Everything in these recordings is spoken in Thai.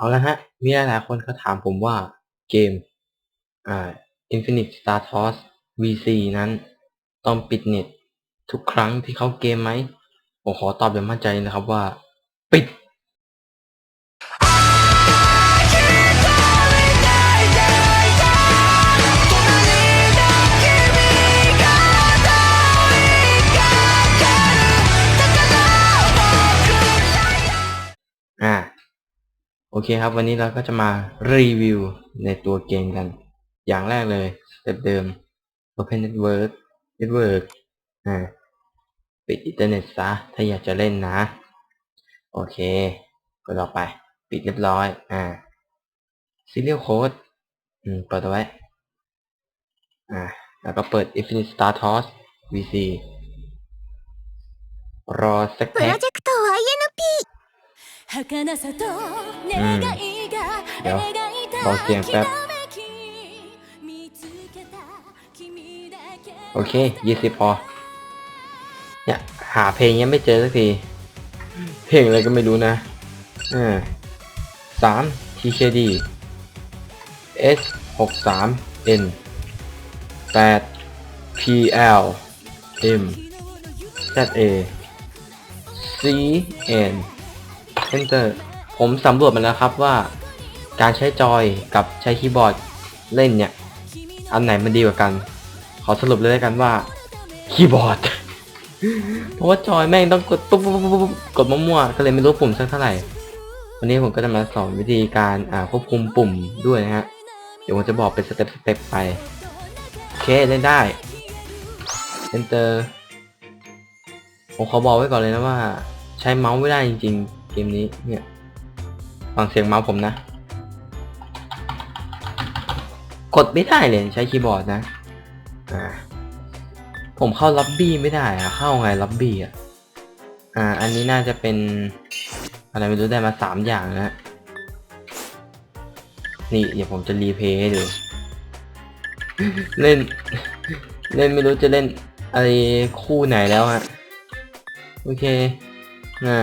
เอาละฮะ มีหลายๆคนเขาถามผมว่าเกมอ่า Infinite Star Toss VC นั้นต้องปิดเน็ตทุกครั้งที่เข้าเกมไหม ผมขอตอบอย่างมั่นใจนะครับว่า ปิด เคครับวันนี้เราก็จะมารีวิวในตัวเกมกัน อย่างแรกเลยแบบเดิม Open Network Network อ่าปิดอินเทอร์เน็ตซะถ้าอยากจะเล่นนะ โอเคก็รอไป ปิดเรียบร้อย อ่า Serial Code อืมเปิดไว้ อ่า แล้วก็เปิด Infinite Star Toss VC รอสักแป๊บ อืมเดี๋ยวอเสียงแป๊บโอเคยี่สิบพอ เนี่ย หาเพลงยังไม่เจอสักที เพลงอะไรก็ไม่รู้นะอ่าสาม TKD S 6 3 N 8 PL M ZA C N Enter ผมสำรวจมาแล้วครับว่า การใช้จอยกับใช้คีย์บอร์ดเล่นเนี่ย อันไหนมันดีกว่ากัน ขอสรุปเลยแล้วกันว่าคีย์บอร์ด เพราะว่าจอยแม่งต้องกดปุ๊บปุ๊บปุ๊บปุ๊บกดมั่วๆก็เลยไม่รู้ปุ่มสักเท่าไหร่ วันนี้ผมก็จะมาสอนวิธีการอ่าควบคุมปุ่มด้วยนะฮะ เดี๋ยวผมจะบอกเป็นสเต็ปสเต็ปไป โอเคเล่นได้ Enter ผมขอบอกไว้ก่อนเลยนะว่า ใช้เมาส์ไม่ได้จริงๆ เกมนี้เนี่ยฟังเสียงเมาส์ผมนะ กดไม่ได้เลยใช้คีย์บอร์ดนะอ่าผมเข้าล็อบบี้ไม่ได้อะเข้าไงล็อบบี้อะอ่า อันนี้น่าจะเป็น อะไรไม่รู้ได้มาสามอย่างนะฮะนี่เดี๋ยวผมจะรีเพย์ให้ดู เล่น เล่นไม่รู้จะเล่นอะไรคู่ไหนแล้วฮะ โอเคนะ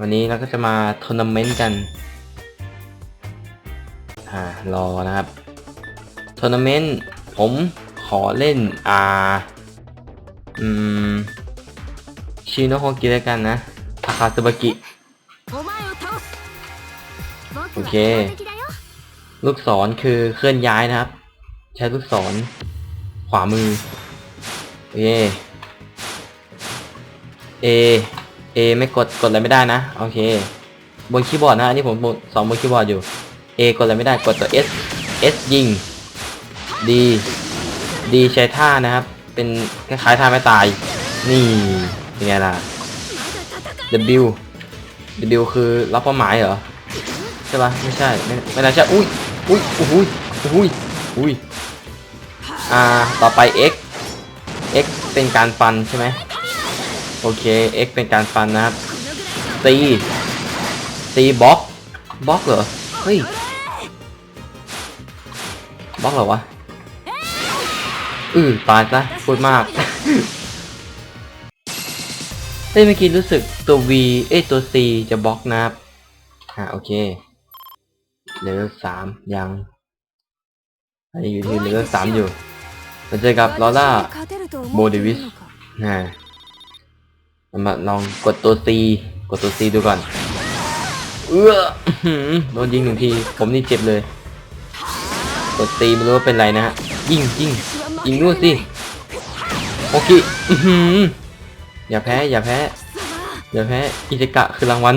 วันนี้เราก็จะมาทัวร์นาเมนต์กัน อ่รอนะครับทัวร์นาเมนต์ผมขอเล่นอาอืม ชินโนโฮกิแล้วกันนะทาคาตบากิ โอเค ลูกศรคือเคลื่อนย้ายนะครับ ใช้ลูกศร ขวามือ โอเคเอ A ไม่กดกดอะไรไม่ได้นะ โอเค บนคีย์บอร์ดนะอันนี้ผมสอนบนคีย์บอร์ดอยู่ A กดอะไรไม่ได้กดตัว S S ยิง D D ใช้ท่านะครับ เป็นคล้ายๆท่าไม่ตาย นี่เป็นไงล่ะ W W คือรับเป้าหมายเหรอ ใช่ปะไม่ใช่ ไม่ไม่น่าใช่อุ้ยอุ้ยอุ้ยอุ้ยอุ้ยอ่าต่อไป X X เป็นการฟันใช่ไหม โอเคเอ็กเป็นการฟันนะครับ ตี ตีบล็อก บล็อกเหรอ เฮ้ย บล็อกเหรอวะ อือตายซะพูดมากเฮ้ยเมื่อกี้รู้สึกตัว V เอ้ยตัว C จะบล็อกนะครับอ่าโอเคเลเวลสามยังอันนี้อยู่ที่เลเวลสามอยู่มาเจอกับลอร่าโบเดวิสนะ มาลองกดตัวตีกดตัวตีดูก่อน เออโดนยิงหนึ่งที ผมนี่เจ็บเลย กดตีไม่รู้ว่าเป็นไรนะฮะ ยิงยิงยิงนู่นสิ โอเคอย่าแพ้ อย่าแพ้ อย่าแพ้ อิจิกะคือรางวัล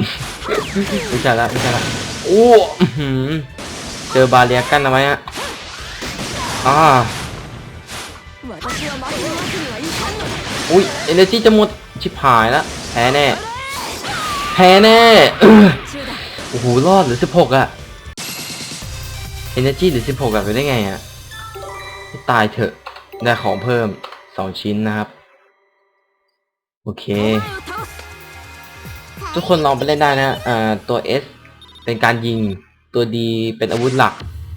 ไม่ใช่ละไม่ใช่ละโอ้เจอบาเรียกันเอาไว้ฮะอ่าอุ้ยเอเนจีจะหมด ชิบหายละแพ้แน่ แพ้แน่โอ้โหรอดหรือสิบหกอะเอเนจีหรือสิบหกอะไปได้ไงอะตายเถอะได้ของเพิ่มสองชิ้นนะครับ โอเค ทุกคนลองไปเล่นได้นะเอ่าตัว S เป็นการยิงตัวดีเป็นอาวุธหลัก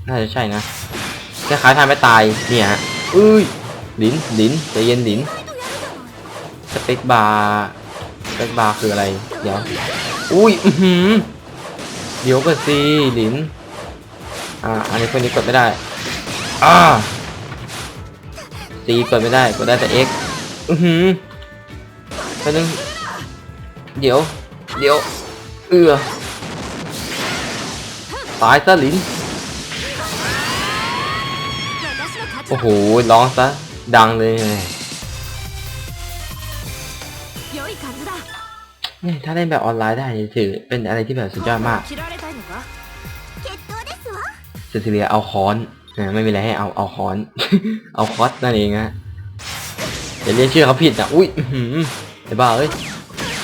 น่าจะใช่นะคล้ายๆทำไม่ตายเนี่ยฮะอุ้ย ลิ้นลินใจเย็นลิ้น สเต็กบาร์สเต็กบาร์คืออะไร เดี๋ยว อุ้ยอือเดี๋ยวก็สิหลิน อ่า อันนี้คนนี้กดไม่ได้ อ่าตีกดไม่ได้ กดได้แต่ X อือหือแป๊บนึง เดี๋ยว เดี๋ยว เอือตายซะหลิน โอ้โห ร้องซะ ดังเลย นี่ถ้าเล่นแบบออนไลน์ได้ถือเป็นอะไรที่แบบสุดยอดมากเซซิเลียเอาค้อนนะไม่มีอะไรให้เอาเอาค้อน เอาคอสนั่นเองฮะอย่าเรียกชื่อเขาผิดนะอุ้ยไอ้บ้าเอ้ย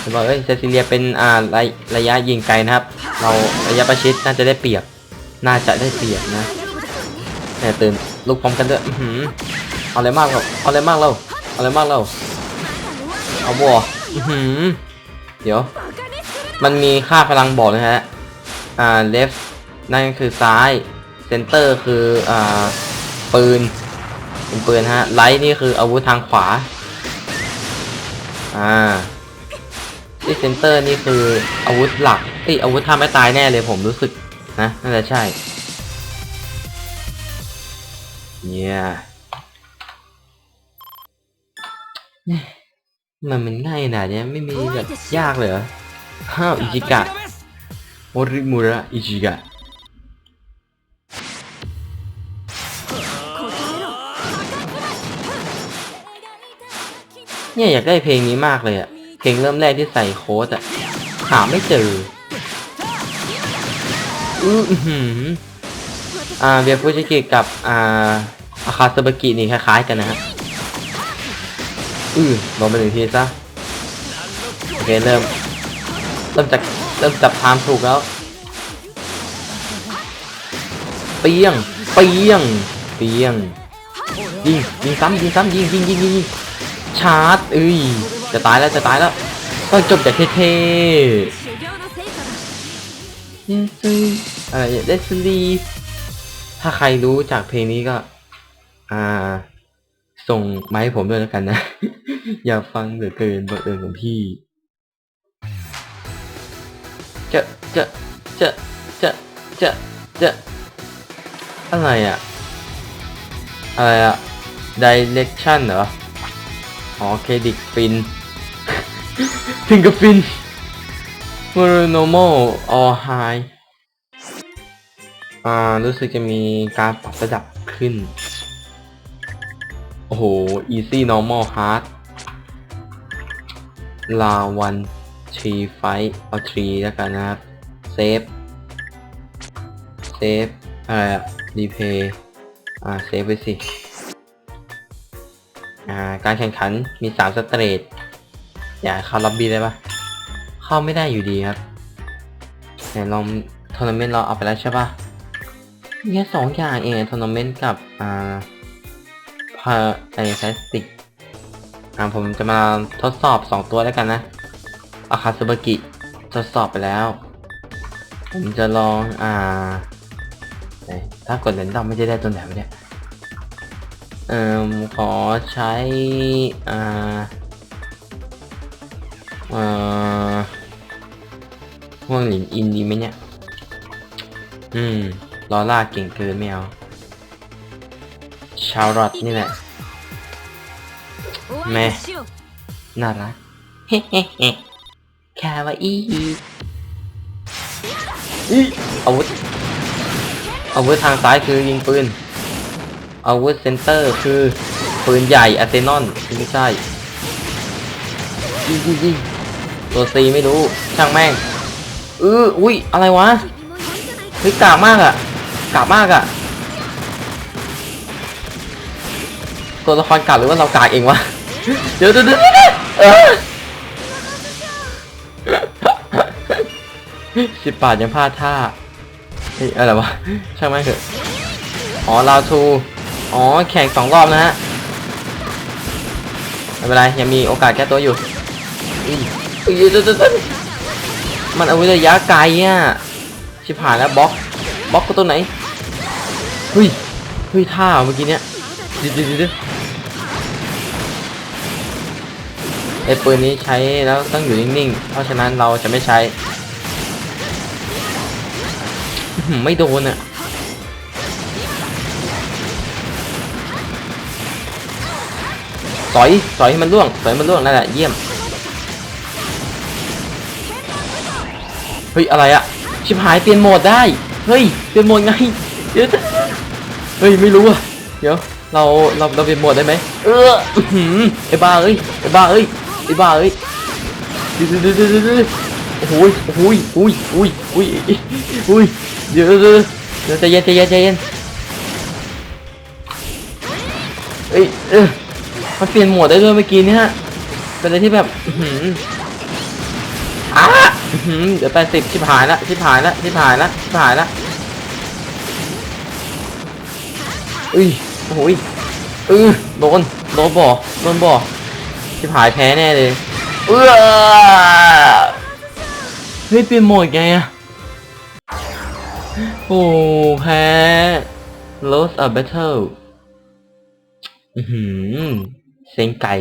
ไอ้บ้าเอ้ยเซซิเลียเป็นอ่าระระยะยิงไกลนะครับ เราระยะประชิดน่าจะได้เปรียบ น่าจะได้เปรียบนะแต่ตื่นลุกพร้อมกันด้วยเอาอะไรมากเราเอาอะไรมากเราเอาอะไรมากเราเอาบัวอือหือ เดี๋ยว มันมีค่าพลังบอกนะฮะ อ่า left นั่นคือซ้าย center คือ อ่า ปืน เป็นปืนฮะ right นี่คืออาวุธทางขวา อ่า ที่ center นี่คืออาวุธหลักเอ้ยอาวุธทำไม่ตายแน่เลยผมรู้สึกนะ น่าจะใช่ เนี่ย มันมันง่ายขนาดนี้ไม่มีแบบยากเลยห้าอิจิกะโอริมุระอิจิกะเนี่ยอยากได้เพลงนี้มากเลยอะเพลงเริ่มแรกที่ใส่โค้ดอะหาไม่เจออือหืออ่าเบียฟูจิกิกับอ่าอาคาซบกินี่คล้ายๆกันนะฮะ อือลงไปหนึ่งทีซะโอเคเริ่ม เริ่มจากเริ่มจับทางถูกแล้ว เปียง เปียง เปียง ยิง ยิงซ้ำยิงซ้ำยิงยิงยิงยิงชาร์จเอ้ย จะตายแล้วจะตายแล้ว ต้องจบจากเท่ๆยิงซอะไรเลสลีถ้าใครรู้จากเพลงนี้ก็ อ่า ส่งมาให้ผมด้วยแล้วกันนะ อยากฟังเหลือเกินบังเอิญของพี่ จะจะจะจะจะจะอะไรอะอะไรอะ direction เหรอ อ๋อเครดิตฟินถึงกับฟิน m o r o m a l or high อ่า รู้สึกจะมีการปรับระดับขึ้น โอ้โห easy normal hard ลาวันทีไฟเอาทรีแล้วกันนะครับ เซฟ เซฟ อะไรอะรีเพย์อ่า เซฟไปสิ อ่า การแข่งขันมีสามสเตรทอย่าเข้าล็อบบี้ได้ปะเข้าไม่ได้อยู่ดีครับไหนลองทัวร์นาเมนต์เราเอาไปแล้วใช่ปะแค่สองอย่างเองทัวร์นาเมนต์กับ อ่า พาไอพลาสติกอ่าผมจะมาทดสอบสองตัวแล้วกันนะอาคาซาบากิทดสอบไปแล้ว ผมจะลองอ่าถ้ากดเลนดอมไม่ได้ได้ตัวไหนวะเนี่ยเอ่อขอใช้อ่าเอ่อห่วงหลินอินดีไหมเนี่ย อืมลอล่าเก่งเกินไม่เอา ชาวรอดนี่แหละแม่น่ารักแฮ้เฮ้เฮ้ควอีอีอาวุธอาวุธทางซ้ายคือยิงปืนอาวุธเซนเตอร์คือปืนใหญ่อาเซนอนไม่ใช่ยิงยิงตัวซีไม่รู้ช่างแม่งเอออุ้ยอะไรวะเฮ้ยกาบมากอะกาบมากอะ ตัวละครกากหรือว่าเรากากเองวะ เดี๋ยวเดี๋ยวเดี๋ยวเออสิบบาทยังพลาดท่าเฮ้ยอะไรวะ ช่างแม่เถอะ อ๋อลาวทู อ๋อ แข่งสองรอบนะฮะ ไม่เป็นไร ยังมีโอกาสแก้ตัวอยู่อุ้ยอุ้ยเดี๋ยวเดี๋ยวเดี๋ยวมันเอาไว้ระยะไกลอะ ชิบหายแล้วบล็อก บล็อกก็ตัวไหน เฮ้ย เฮ้ยท่าเมื่อกี้เนี้ยเดี๋ยวเดี๋ยว ไอ้ปืนนี้ใช้แล้วต้องอยู่นิ่งๆ เพราะฉะนั้นเราจะไม่ใช้ ไม่โดนอะสอยสอยให้มันล่วงสอยให้มันล่วงนั่นแหละเยี่ยม เฮ้ย อะไรอะชิบหายเปลี่ยนโหมดได้ เฮ้ย เปลี่ยนโหมดไงเดี๋ยวเฮ้ย ไม่รู้อะเดี๋ยวเราเราเราเปลี่ยนโหมดได้ไหมเอออื้อหือไอ้บ้าเอ้ยไอ้บ้าเอ้ย ไอ้บ้าเอ้ยดี๋ยวเดี๋ยวเดี๋ยวเดี๋ยวเดี๋ยวโอ้โหโอ้โหยโอ้ยโอ้ยโอ้ยโอ้ยเดี๋ยวเดี๋ยวเดี๋ยวใจเย็นใจเย็นใจเย็นเอ้ยเออมันเปลี่ยนโหมดได้ด้วยเมื่อกี้นี่ยเป็นอะไรที่แบบหืออะอื้อหือเดี๋ยวแปดสิบชิบหายละชิบหายละชิบหายละชิบหายละอุ้ยโอ้ยเออโดนโดนบ่อโดนบ่อ ชิบหายแพ้แน่เลย เออเฮ้ยเปลี่ยนโหมดไงอะโอ้แพ้ lost a battle อือหือเซ็งไก่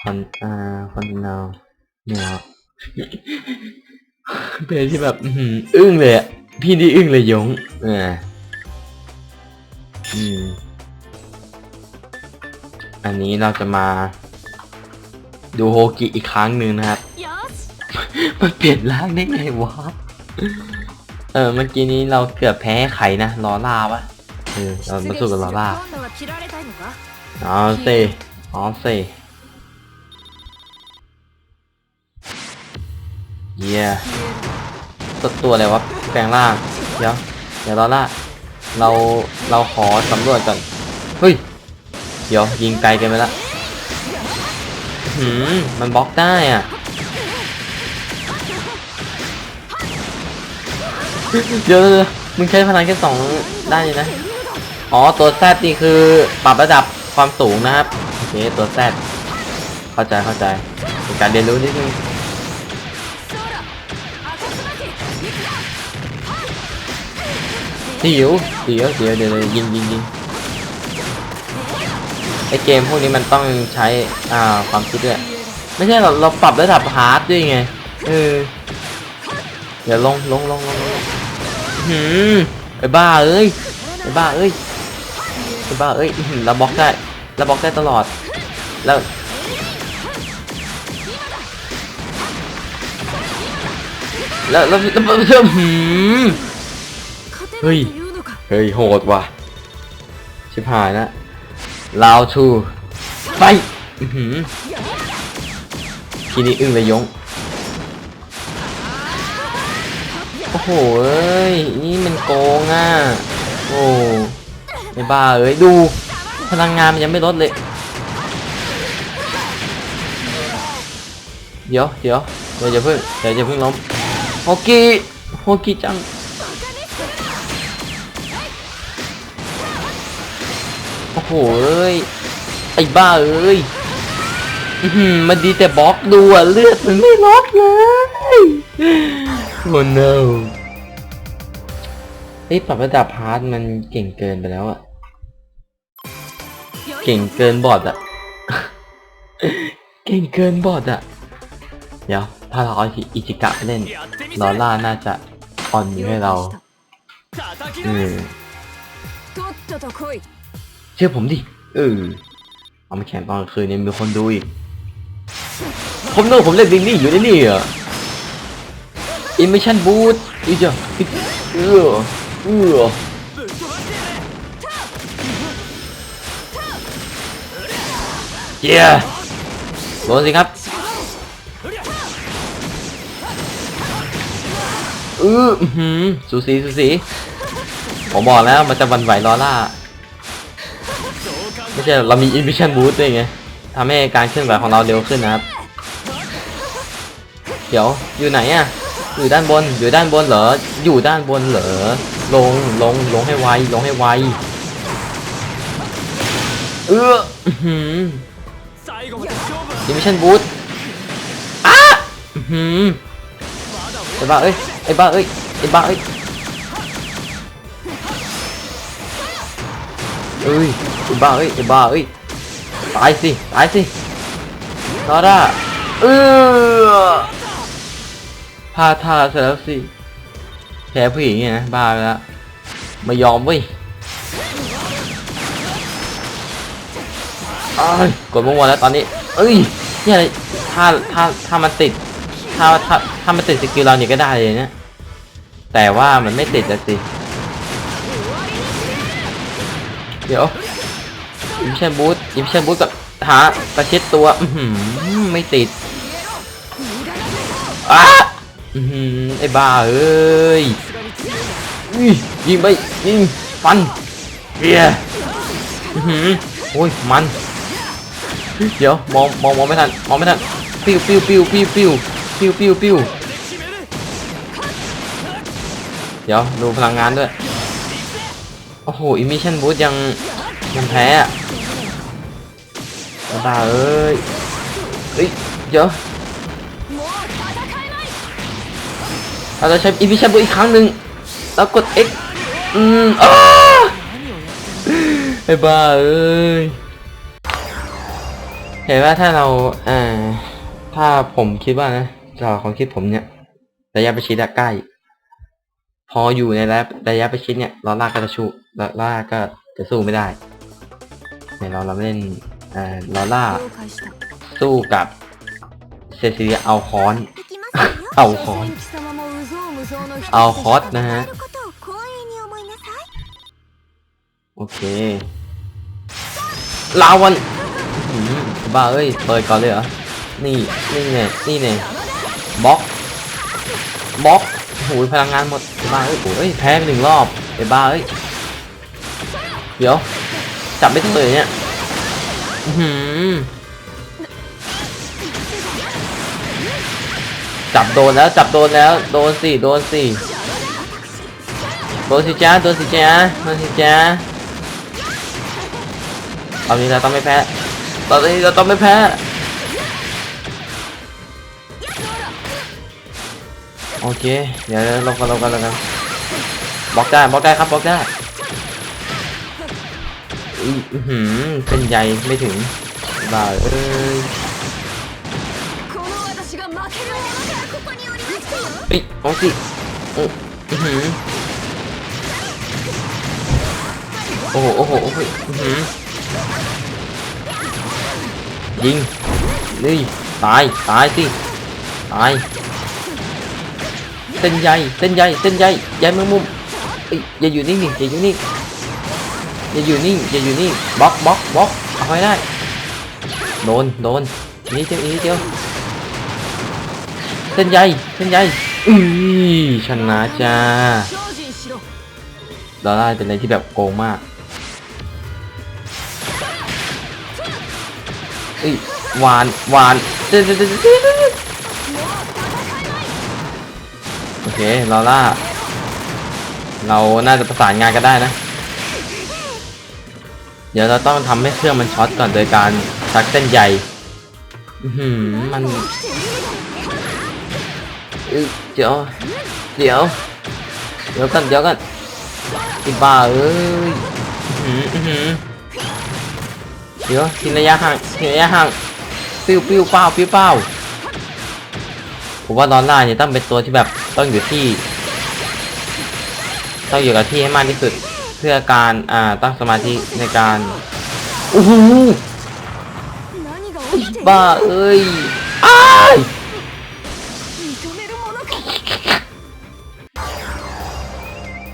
คอนอ่าคอนดินาวเนี่ยครับเป็นที่แบบอื้อหืออึ้งเลยอะ พี่นี่อึ้งเลยยงอ่าอืม อันนี้เราจะมา ดูโฮกิอีกครั้งหนึ่งนะครับ มันเปลี่ยนร่างได้ไงวะ เออเมื่อกี้นี้เราเกือบแพ้ไข่นะลอล่าวะเออเรามาสู้กับลอล่าเอาเซเอาเซเยี่ยตัวตัวอะไรวะแปลงร่าง เดี๋ยว เดี๋ยวลอล่าเราเราขอสำรวจก่อน เฮ้ย เดี๋ยวยิงไกลกันไปละหืมมันบล็อกได้อะเดี๋ยวมึงใช้พลังแค่สองได้นะ อ๋อ ตัวแซดนี่คือปรับระดับความสูงนะครับ โอเค ตัวแซดเข้าใจเข้าใจเป็นการเรียนรู้นิดนึงเดี๋ยวเดี๋ยวเดี๋ยวเดี๋ยวยิงยิงยิง เกมพวกนี้มันต้องใช้อ่าความคิดด้วย ไม่ใช่เราเราปรับระดับฮาร์ดด้วยไงเออเดี๋ยวลงลงลงลงหืมไอ้บ้าเอ้ยไอบ้าเอ้ยไอบ้าเอ้ยเราบล็อกได้เราบล็อกได้ตลอดแล้วแล้วแล้วแล้วหืมเฮ้ยเฮ้ยโหดว่ะชิบหายนะ ลาวทูไปทีนี้อึ้งเลยยง โอ้โหเอ้ย นี่มันโกงอะ โอ้ไม่บ้าเอ้ย ดู พลังงานมันยังไม่ลดเลย เดี๋ยวเดี๋ยวเดี๋ยวจะเพิ่งเดี๋ยวจะเพิ่งล้มโฮกิโฮกิจัง โหเอ้ย ไอ้บ้าเอ้ยมันดีแต่บล็อกดูอะเลือดมันไม่ล็อกเลยโอ้โนเฮ้ยปรับระดับพาร์ทมันเก่งเกินไปแล้วอะเก่งเกินบอดอะเก่งเกินบอดอะเดี๋ยวถ้าเราเอาอิจิกะเล่นลอล่าน่าจะอ่อนอยู่ให้เราอืม เชื่อผมดิ เออ เอามาแข่งตอนกลางคืนเนี่ยมีคนดูอีก ผมนึกว่าผมเล่นดิงนี่อยู่ในนี่อะอิมมิชันบูทอีจ้ะเออเออเย้โดนสิครับเอออื้อหือสูสีสูสีผมบอกแล้วมันจะหวันไหวลอล่า ไม่ใช่เรามี Invision Boost ด้วยไงทำให้การเคลื่อนไหวของเราเร็วขึ้นนะครับ เดี๋ยวอยู่ไหนอะอยู่ด้านบน อยู่ด้านบนเหรอ อยู่ด้านบนเหรอ ลง ลง ลงให้ไว ลงให้ไว เอออื้อหือ Invision Boost อ้าหือไอ้บ้าเอ้ย ไอ้บ้าเอ้ย ไอ้บ้าเอ้ยเอ้ย ไอ้บ้าเอ้ยไอ้บ้าเอ้ยตายสิตายสินอร่าเออพาท่าเสร็จแล้วสิแพ้ผู้หญิงเนี่ยนะบ้าไปแล้วไม่ยอมเว้ยอ้ยกดมั่วๆแล้วตอนนี้ เอ้ยเนี่ยถ้าถ้าถ้ามันติด ถ้าถ้าถ้ามันติดสกิลเราเนี่ยก็ได้เลยเนี่ยแต่ว่ามันไม่ติดอะสิ เดี๋ยว อิมชันบูทอิมชันบูทกับหาประชิดตัวไม่ติดอ้าไอ้บ้าเอ้ยยิงไปยิงฟันเบียโอ้ยมัน เดี๋ยวมองมองมองไม่ทันมองไม่ทันปิ้วปิ้วปิ้วปิ้วปิ้วปิ้วปิ้วปิ้วเดี๋ยวดูพลังงานด้วย โอ้โหอิมิชันบูทยังยังแพ้อะ บ้าเอ้ยเอ้ยเดี๋ยวเราจะใช้อิมิชันบูทอีกครั้งหนึ่งแล้วกด X อืมอ้าไอ้บ้าเอ้ยเห็นว่าถ้าเราอ่าถ้าผมคิดว่านะจากความคิดผมเนี่ยระยะประชิดใกล้ พออยู่ในระยะระยะประชิดเนี่ยลอล่าก็จะชูลอล่าก็จะสู้ไม่ได้เนี่ยเราเราเล่น เอลอร่า สู้กับเซซิเลียเอาคอน เอาคอน เอาคอสนะฮะ โอเค ลาวันบ้าเอ้ย เปิดก่อนเลยเหรอ นี่ นี่เนี่ยนี่เนี่ยบล็อกบล็อกโอ้พลังงานหมดบ้าเอ้ยโอ้ยแพ้ไปหนึ่งรอบไอ้บ้าเอ้ย เดี๋ยว จับไม่ถูกเลยเนี่ย หือจับโดนแล้วจับโดนแล้ว โดนสิโดนสิโดนสิจ้าโดนสิจ้าโดนสิจ้าตอนนี้เราต้องไม่แพ้ตอนนี้เราต้องไม่แพ้โอเค เดี๋ยวลงกันลงกันลงกันบล็อกได้บล็อกได้ครับบล็อกได้ อือหือเป็นใยไม่ถึงบ่าเอ้ยปิโอาสิโอ้อือหือโอ้โหโอ้โหโอ้โอือหือยิงนี่ตายตายสิตายเต้นใหญ่เต้นใหญ่เต้นใหญ่ใหญ่เมือมุมอย่าอยู่นี่นี่อย่าอยู่นี่ อย่าอยู่นิ่งอย่าอยู่นิ่งบล็อกบล็อกบล็อกเอาไว้ได้โดนโดนนี่เดียวนี่เจ้าเส้นใหญ่เส้นใหญ่อุ้ยชนะจ้าดอลลาเป็นอะไรที่แบบโกงมากอุ้ยวานหวานเดเดเดเดเดเดโอเคลอล่า เราน่าจะประสานงานกันได้นะ เดี๋ยวเราต้องทำให้เครื่องมันช็อตก่อนโดยการชักเส้นใยอื้อหือมันเดี๋ยวเดี๋ยวเดี๋ยวกันเดี๋ยวกันอ้บ้าเอ้ยอือหืออื้อหือเดี๋ยวทิ้งระยะห่างทิ้งระยะห่างปิ้วปิ้วเป้าปิ้วเป้าผมว่าดอลลาเนี่ยต้องเป็นตัวที่แบบต้องอยู่ที่ ต้องอยู่กับที่ให้มากที่สุด เพื่อการอ่าตั้งสมาธิในการโอ้โหบ้าเอ้ยอ้าย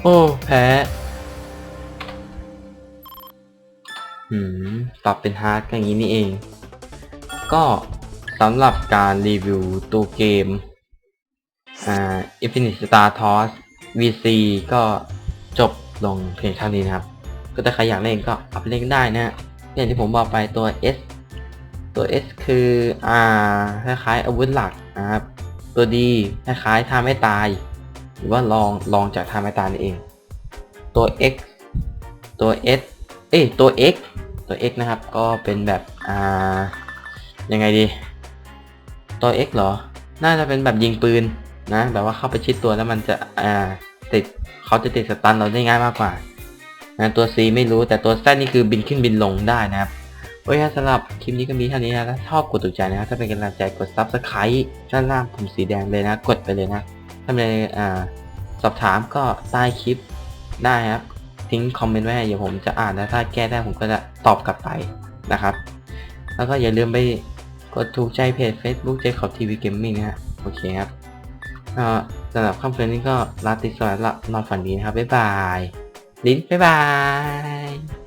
โอ้แพ้อืมปรับเป็นฮาร์ดอย่างนี้นี่เอง ก็สำหรับการรีวิวตัวเกมอ่า Infinite Star Toss VC ก็จบ ลงเพียงเท่านี้นะครับ ก็ถ้าใครอยากเล่นก็อาไปเล่นได้นะอย่างที่ผมบอกไปตัว S ตัว S คืออ่าคล้ายๆอาวุธหลักนะครับตัว D คล้ายๆท่าไม่ตาย หรือว่าลองลองจากท่าไม่ตายนี่เอง ตัว X ตัว S เอ้ยตัว X ตัว X นะครับ ก็เป็นแบบอ่ายังไงดี ตัว X เหรอ น่าจะเป็นแบบยิงปืน นะแบบว่าเข้าไปชิดตัวแล้วมันจะอ่าติดเขาจะติดสตันเราได้ง่ายมากกว่านะตัว C ไม่รู้แต่ตัวแซนี่คือบินขึ้นบินลงได้นะครับโอ้ยสำหรับคลิปนี้ก็มีเท่านี้นะถ้าชอบกดถูกใจนะครับถ้าเป็นกำลังใจกดซับสไครต์ด้านล่างผมสีแดงเลยนะ กดไปเลยนะถ้าเป็นอ่าสอบถามก็ใต้คลิปได้ครับทิ้งคอมเมนต์ไว้เดี๋ยวผมจะอ่านแล้วถ้าแก้ได้ผมก็จะตอบกลับไปนะครับ แล้วก็อย่าลืมไปกดถูกใจเพจ Facebook เจคอบทีวีเกมมิ่งนะฮะโอเคครับ ก็สำหรับค่ำคืนนี้ก็ลาติสวัสดีนอนฝันดีนะครับบ๊ายบาย ลิ้นบ๊ายบาย